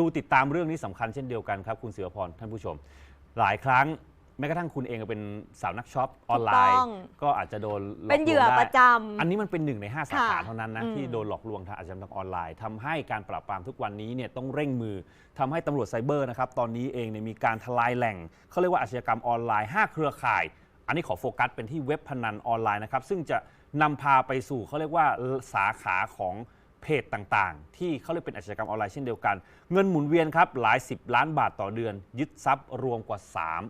ดูติดตามเรื่องนี้สำคัญเช่นเดียวกันครับ คุณเสือพรท่านผู้ชม หลายครั้งแม้กระทั่งคุณเองก็เป็นสาวนักช็อปออนไลถูกน์ต้องก็อาจจะโดนหลกเป็นเหยื่อลวงได้ประจำอันนี้มันเป็นหนึ่งใน 5 สาขาค่ะเท่านั้นนะอืมที่โดนหลอกลวงทางอาชญากรรมทางออนไลน์ทำให้การปราบปรามทุกวันนี้เนี่ยต้องเร่งมือทำให้ตำรวจไซเบอร์นะครับตอนนี้เองเนี่ยมีการทลายแหล่งเขาเรียกว่าอาชญากรรมออนไลน์ 5 เครือข่าย อันนี้ขอโฟกัสเป็นที่เว็บพนันออนไลน์นะครับซึ่งจะนำพาไปสู่เขาเรียกว่าสาขาของ เพจต่างๆ ที่เขาเรียกเป็นอาชญากรรมออนไลน์เช่นเดียวกัน เงินหมุนเวียนครับหลาย 10 ล้านบาทต่อเดือน ยึดทรัพย์รวมกว่า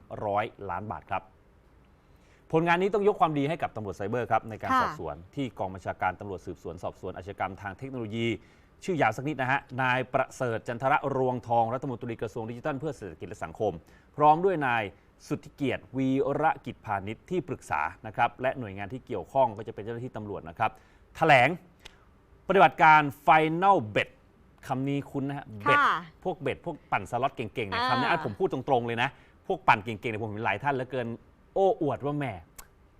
300 ล้านบาทครับ ผลงานนี้ต้องยกความดีให้กับตำรวจไซเบอร์ครับในการค่ะ สอบสวนที่กองบัญชาการตำรวจสืบสวนสอบสวนอาชญากรรมทางเทคโนโลยี ชื่อยาวสักนิดนะฮะ นายประเสริฐจันทระรวงทองรัฐมนตรีกระทรวงดิจิทัลเพื่อเศรษฐกิจและสังคม พร้อมด้วยนายสุทธิเกียรติวีระกิจพาณิชย์ที่ปรึกษานะครับและหน่วยงานที่เกี่ยวข้องก็จะเป็นเจ้าหน้าที่ตำรวจนะครับแถลง ปฏิบัติการ Final Bet คำนี้คุ้นนะฮะเบ็ดค่ะพวกเบ็ดพวกปั่นสล็อตเก่งๆเนี่ยอ่า คำนี้อะผมพูดตรงๆเลยนะ พวกปั่นเก่งๆเนี่ยผมเห็นหลายท่านเหลือเกิน โอ้อวดว่าแหม่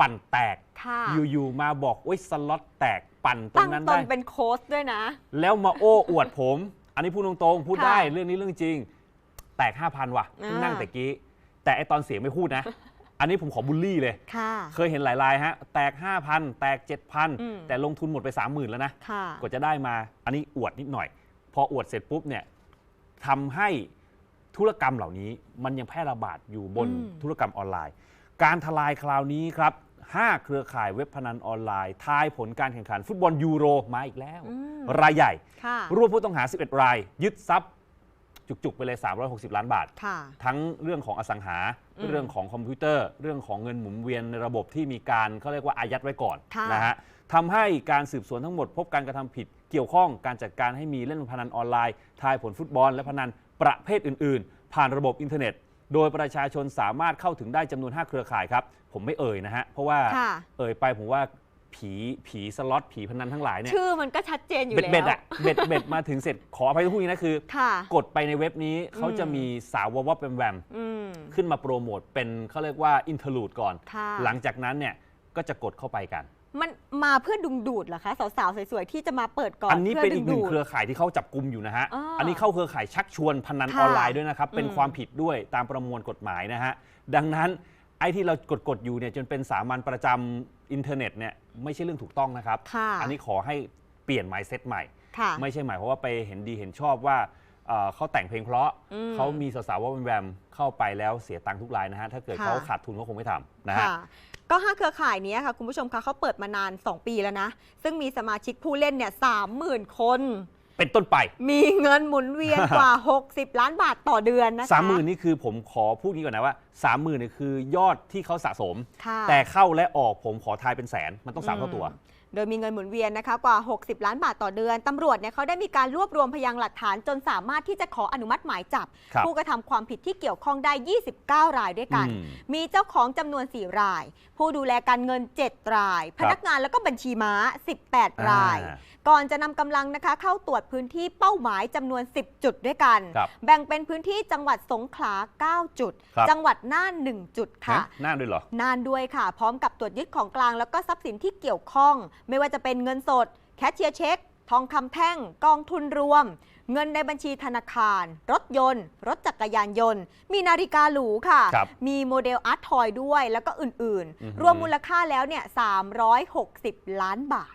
ปั่นแตก ค่ะอยู่ๆมาบอกโอ้ยสล็อตแตกปั่นตรตั้งงนั้นตได้ นเป็นโค้ชด้วยนะ แล้วมาโอ้อวดผม อันนี้พูดตรงๆ พูดค่ะได้เรื่องนี้เรื่องจริง แตก 5,000 ว่ะเพิ่งนั่งอ่า แต่กี้ แต่ไอตอนเสียงไม่พูดนะ อันนี้ผมขอบูลลี่เลย ค่ะ เคยเห็นหลายรายฮะ แตก 5,000 แตก อืม 7,000 แต่ลงทุนหมดไป 30,000 แล้วนะ ค่ะ กว่าจะได้มา อันนี้อวดนิดหน่อย พออวดเสร็จปุ๊บเนี่ยทำให้ธุรกรรมเหล่านี้มันยังแพร่ระบาดอยู่บนอืม ธุรกรรมออนไลน์ การทลายคราวนี้ครับ 5 เครือข่ายเว็บพนันออนไลน์ ทายผลการแข่งขันฟุตบอลยูโรมาอีกแล้ว อืมรายใหญ่ ค่ะ รวบผู้ต้องหา 11 ราย ยึดทรัพย์ จุกๆ ไปเลย 360 ล้านบาท ค่ะ ทั้งเรื่องของอสังหา อืมเรื่องของคอมพิวเตอร์ เรื่องของเงินหมุนเวียนในระบบที่มีการเขาเรียกว่าอายัดไว้ก่อนค่ะ นะฮะทำให้การสืบสวนทั้งหมด พบการกระทำผิดเกี่ยวข้องการจัดการให้มีเล่นพนันออนไลน์ ทายผลฟุตบอล และพนันประเภทอื่น ๆ ผ่านระบบอินเทอร์เน็ต โดยประชาชนสามารถเข้าถึงได้จำนวน 5 เครือข่ายครับ ผมไม่เอ่ยนะฮะเพราะว่า ค่ะ เอ่ยไปผมว่า ผีผีสล็อตผีพนันทั้งหลายเนี่ยชื่อมันก็ชัดเจนอยู่เบ็ดแล้ว เบ็ดอะเบ็ดเบ็ดมาถึงเสร็จขออภัยทุกทีนะคือ ค่ะ กดไปในเว็บนี้เขาจะมีสาววบแวมแวมอืม ขึ้นมาโปรโมทเป็นเขาเรียกว่าอินเทอร์ลูดก่อน ค่ะ หลังจากนั้นเนี่ยก็จะกดเข้าไปกัน มันมาเพื่อดึงดูดเหรอคะ สาวๆ สวยๆ ที่จะมาเปิดก่อนอันนี้เป็นอีกหนึ่งพื่เครือข่ายที่เขาจับกลุ่มอยู่นะฮะ อ่าอันนี้เข้าเครือข่ายชักชวนพนันค่ะออนไลน์ด้วยนะครับ เป็นอืม ความผิดด้วยตามประมวลกฎหมายนะฮะ ดังนั้น ไอ้ที่เรากดๆอยู่เนี่ยจนเป็นสามัญประจำอินเทอร์เน็ตเนี่ยไม่ใช่เรื่องถูกต้องนะครับ ค่ะอันนี้ขอให้เปลี่ยน mindset ใหม่ ค่ะ ไม่ใช่หมายเพราะว่าไปเห็นดีเห็นชอบว่าเอ่อเขาแต่งเพลงเพราะอืมเขามีสาวๆว่าแวมๆเข้าไปแล้วเสียตังค์ทุกรายนะฮะถ้าเกิดค่ะ เขาขาดทุนเขาคงไม่ทำนะฮะ ค่ะก็ห้าเครือข่ายนี้ค่ะ คุณผู้ชมคะเขาเปิดมานาน 2 ปีแล้วนะ ซึ่งมีสมาชิกผู้เล่นเนี่ยสามหมื่นคน เป็นต้นไป มีเงินหมุนเวียนกว่า 60 ล้านบาทต่อเดือนนะคะ สามหมื่นนี่คือผมขอพูดนี้ก่อนนะว่าสามหมื่นนี่คือยอดที่เขาสะสม ค่ะแต่เข้าและออกผมขอทายเป็นแสน มันต้องสามเท่าตัว อืมโดยมีเงินหมุนเวียนนะคะกว่า 60 ล้านบาทต่อเดือน ตำรวจเนี่ยเขาได้มีการรวบรวมพยานหลักฐานจนสามารถที่จะขออนุมัติหมายจับ ครับ ผู้กระทำความผิดที่เกี่ยวข้องได้ 29 รายด้วยกัน อืม มีเจ้าของจำนวน 4 ราย ผู้ดูแลการเงิน 7 ราย พนักงานแล้วก็บัญชีม้า 18 ราย อ่าก่อนจะนำกำลังนะคะเข้าตรวจพื้นที่เป้าหมายจำนวน 10 จุดด้วยกัน ครับแบ่งเป็นพื้นที่จังหวัดสงขลา 9 จุด ครับจังหวัดน่าน1จุดค่ะฮะน่าด้วยเหรอนานด้วยค่ะ พร้อมกับตรวจยึดของกลางแล้วก็ทรัพย์สินที่เกี่ยวข้อง ไม่ว่าจะเป็นเงินสด แคชเชียร์เช็ค ทองคำแท่ง กองทุนรวม เงินในบัญชีธนาคาร รถยนต์ รถจักรยานยนต์ มีนาฬิกาหรูค่ะ ครับมีโมเดลอาร์ตทอยด้วยแล้วก็อื่น อือหือ ๆ รวมมูลค่าแล้วเนี่ย360 ล้านบาท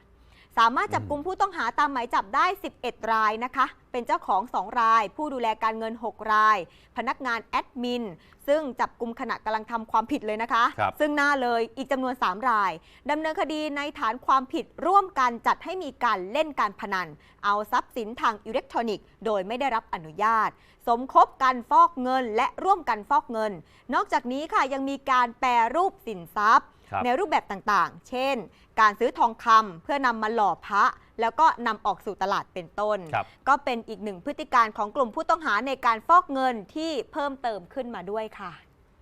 สามารถจับกลุ่มผู้ต้องหาตามหมายจับได้ 11 รายนะคะ เป็นเจ้าของ 2 ราย ผู้ดูแลการเงิน 6 ราย พนักงานแอดมิน ซึ่งจับกลุ่มขณะกำลังทำความผิดเลยนะคะครับซึ่งหน้าเลยอีกจำนวน 3 รายดำเนินคดีในฐานความผิดร่วมกันจัดให้มีการเล่นการพนัน เอาทรัพย์สินทางอิเล็กทรอนิกส์ โดยไม่ได้รับอนุญาต สมคบกันฟอกเงินและร่วมกันฟอกเงิน นอกจากนี้ค่ะยังมีการแปรรูปสินทรัพย์ครับ ในรูปแบบต่างๆ เช่น การซื้อทองคำเพื่อนำมาหล่อพระ แล้วก็นำออกสู่ตลาดเป็นต้นครับก็เป็นอีกหนึ่งพฤติการของกลุ่มผู้ต้องหาในการฟอกเงินที่เพิ่มเติมขึ้นมาด้วยค่ะ